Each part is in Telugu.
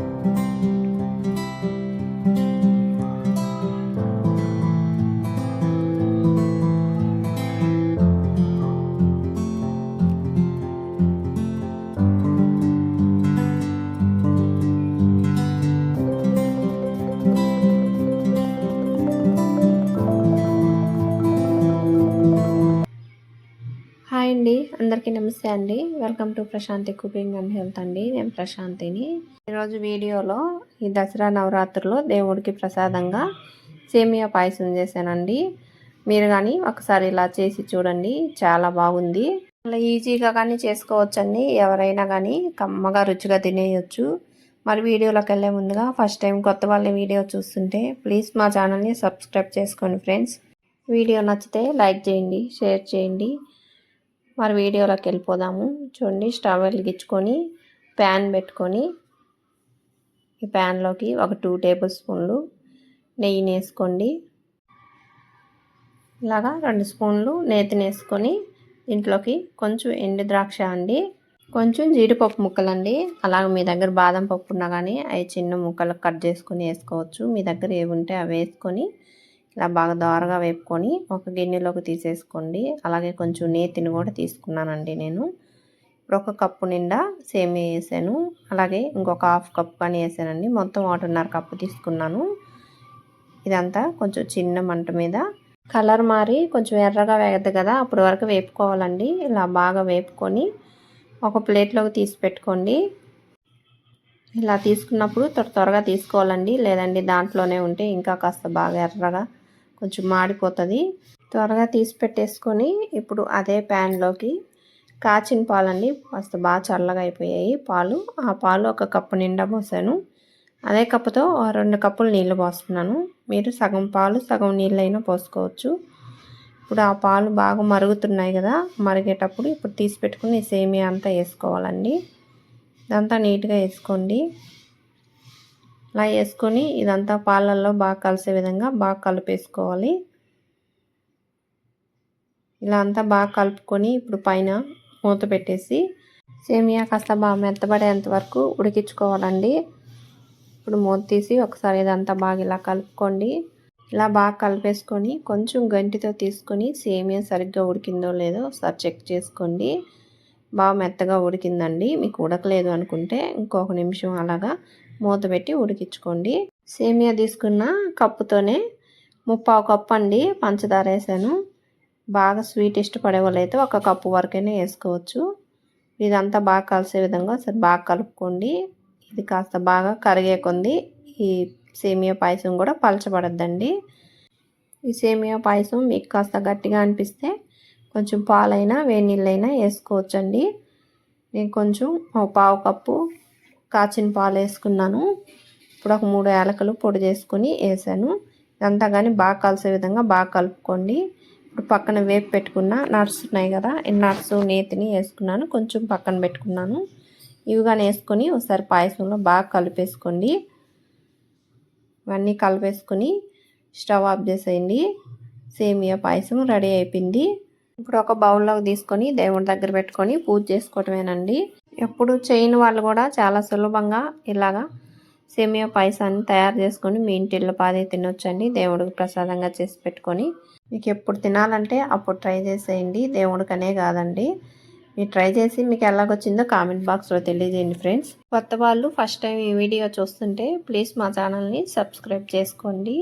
Thank you. హాయ్ అండి అందరికీ నమస్తే అండి. Welcome to Prashanti cooking and health అండి. నేను ప్రశాంతిని. ఈరోజు వీడియోలో ఈ దసరా నవరాత్రులో దేవుడికి ప్రసాదంగా సేమియా పాయసం చేశానండి. మీరు కానీ ఒకసారి ఇలా చేసి చూడండి చాలా బాగుంది. అలా ఈజీగా కానీ చేసుకోవచ్చండి. ఎవరైనా కానీ కమ్మగా రుచిగా తినేయచ్చు. మరి వీడియోలోకి వెళ్ళే ముందుగా ఫస్ట్ టైం కొత్త వాళ్ళ వీడియో చూస్తుంటే ప్లీజ్ మా ఛానల్ని సబ్స్క్రైబ్ చేసుకోండి ఫ్రెండ్స్ వీడియో నచ్చితే లైక్ చేయండి షేర్ చేయండి. మరి వీడియోలోకి వెళ్ళిపోదాము. చూడండి స్టవ్ వెలిగించుకొని ప్యాన్ పెట్టుకొని ఈ ప్యాన్లోకి ఒక టూ టేబుల్ స్పూన్లు నెయ్యిని వేసుకోండి. ఇలాగా రెండు స్పూన్లు నేతిని వేసుకొని దీంట్లోకి కొంచెం ఎండు ద్రాక్ష అండి. కొంచెం జీడిపప్పు ముక్కలు అండి అలాగే మీ దగ్గర బాదం పప్పు ఉన్నా కానీ అవి చిన్న ముక్కలు కట్ చేసుకొని వేసుకోవచ్చు. మీ దగ్గర ఏవి ఉంటే అవి వేసుకొని ఇలా బాగా దోరగా వేపుకొని ఒక గిన్నెలోకి తీసేసుకోండి. అలాగే కొంచెం నేతిని కూడా తీసుకున్నానండి నేను. ఇప్పుడు ఒక కప్పు నిండా సేమియా వేసాను. అలాగే ఇంకొక హాఫ్ కప్ కానీ వేసానండి. మొత్తం ఒకటిన్నర కప్పు తీసుకున్నాను. ఇదంతా కొంచెం చిన్న మంట మీద. కలర్ మారి కొంచెం ఎర్రగా వేగద్దు కదా అప్పటి వరకు వేపుకోవాలండి. ఇలా బాగా వేపుకొని ఒక ప్లేట్లోకి తీసి పెట్టుకోండి. ఇలా తీసుకున్నప్పుడు త్వర త్వరగా తీసుకోవాలండి. లేదండి దాంట్లోనే ఉంటే ఇంకా కాస్త బాగా ఎర్రగా కొంచెం మాడిపోతుంది. త్వరగా తీసి పెట్టేసుకొని ఇప్పుడు అదే ప్యాన్లోకి కాచిన పాలండి. కాస్త బాగా చల్లగా అయిపోయాయి పాలు. ఆ పాలు ఒక కప్పు నిండా పోసాను. అదే కప్పుతో రెండు కప్పులు నీళ్ళు పోస్తున్నాను. మీరు సగం పాలు సగం నీళ్ళైనా పోసుకోవచ్చు. ఇప్పుడు ఆ పాలు బాగా మరుగుతున్నాయి కదా మరిగేటప్పుడు ఇప్పుడు తీసి పెట్టుకుని సేమియా అంతా వేసుకోవాలండి. ఇదంతా నీట్గా వేసుకోండి. అలా వేసుకొని ఇదంతా పాలల్లో బాగా కలిసే విధంగా బాగా కలిపేసుకోవాలి. ఇలా అంతా బాగా కలుపుకొని ఇప్పుడు పైన మూత పెట్టేసి సేమియా కాస్త బాగా మెత్తబడేంత వరకు ఉడికించుకోవాలండి. ఇప్పుడు మూత తీసి ఒకసారి ఇదంతా బాగా ఇలా కలుపుకోండి. ఇలా బాగా కలిపేసుకొని కొంచెం గంటితో తీసుకొని సేమియా సరిగ్గా ఉడికిందో లేదో ఒకసారి చెక్ చేసుకోండి. బాగా మెత్తగా ఉడికిందండి. మీకు ఉడకలేదు అనుకుంటే ఇంకొక నిమిషం అలాగా మూత పెట్టి ఉడికించుకోండి. సేమియా తీసుకున్న కప్పుతోనే ముప్పావు కప్పు అండి పంచదార వేసాను. బాగా స్వీట్ ఇష్టపడే వాళ్ళైతే ఒక కప్పు వరకైనా వేసుకోవచ్చు. ఇదంతా బాగా కలిసే విధంగా ఒకసారి బాగా కలుపుకోండి. ఇది కాస్త బాగా కరిగేకుంది ఈ సేమియా పాయసం కూడా పలచబడద్దండి. ఈ సేమియా పాయసం మీకు కాస్త గట్టిగా అనిపిస్తే కొంచెం పాలైనా వేడి నీళ్ళైనా వేసుకోవచ్చండి. నేను కొంచెం పావు కప్పు కాచిన పాలు వేసుకున్నాను. ఇప్పుడు ఒక మూడు యాలకులు పొడి చేసుకుని వేసాను. ఇదంతా కానీ బాగా కలిసే విధంగా బాగా కలుపుకోండి. ఇప్పుడు పక్కన వేపు పెట్టుకున్న నట్స్ ఉన్నాయి కదా ఈ నట్స్ నేతిని వేసుకున్నాను. కొంచెం పక్కన పెట్టుకున్నాను. ఇవి కానీ వేసుకొని ఒకసారి పాయసంలో బాగా కలిపేసుకోండి. ఇవన్నీ కలిపేసుకొని స్టవ్ ఆఫ్ చేసేయండి. సేమియా పాయసం రెడీ అయిపోయింది. ఇప్పుడు ఒక బౌల్లోకి తీసుకొని దేవుడి దగ్గర పెట్టుకొని పూజ చేసుకోవటమేనండి. ఎప్పుడు చేయని వాళ్ళు కూడా చాలా సులభంగా ఇలాగా సేమియా పాయసాన్ని తయారు చేసుకొని మీ ఇంటిల్లో పాదే తినొచ్చండి. దేవుడికి ప్రసాదంగా చేసి పెట్టుకొని మీకు ఎప్పుడు తినాలంటే అప్పుడు ట్రై చేసేయండి. దేవుడికనే కాదండి. మీరు ట్రై చేసి మీకు ఎలాగొచ్చిందో కామెంట్ బాక్స్లో తెలియజేయండి ఫ్రెండ్స్. కొత్త వాళ్ళు ఫస్ట్ టైం ఈ వీడియో చూస్తుంటే ప్లీజ్ మా ఛానల్ని సబ్స్క్రైబ్ చేసుకోండి.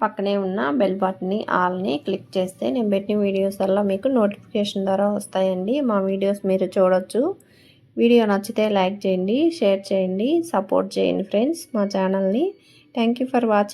పక్కనే ఉన్న బెల్ బటన్ని ఆల్ని క్లిక్ చేస్తే నేను పెట్టిన వీడియోస్ వల్ల మీకు నోటిఫికేషన్ ద్వారా వస్తాయండి. మా వీడియోస్ మీరు చూడొచ్చు. వీడియో నచ్చితే లైక్ చేయండి షేర్ చేయండి సపోర్ట్ చేయండి ఫ్రెండ్స్ మా ఛానల్ని. Thank for watching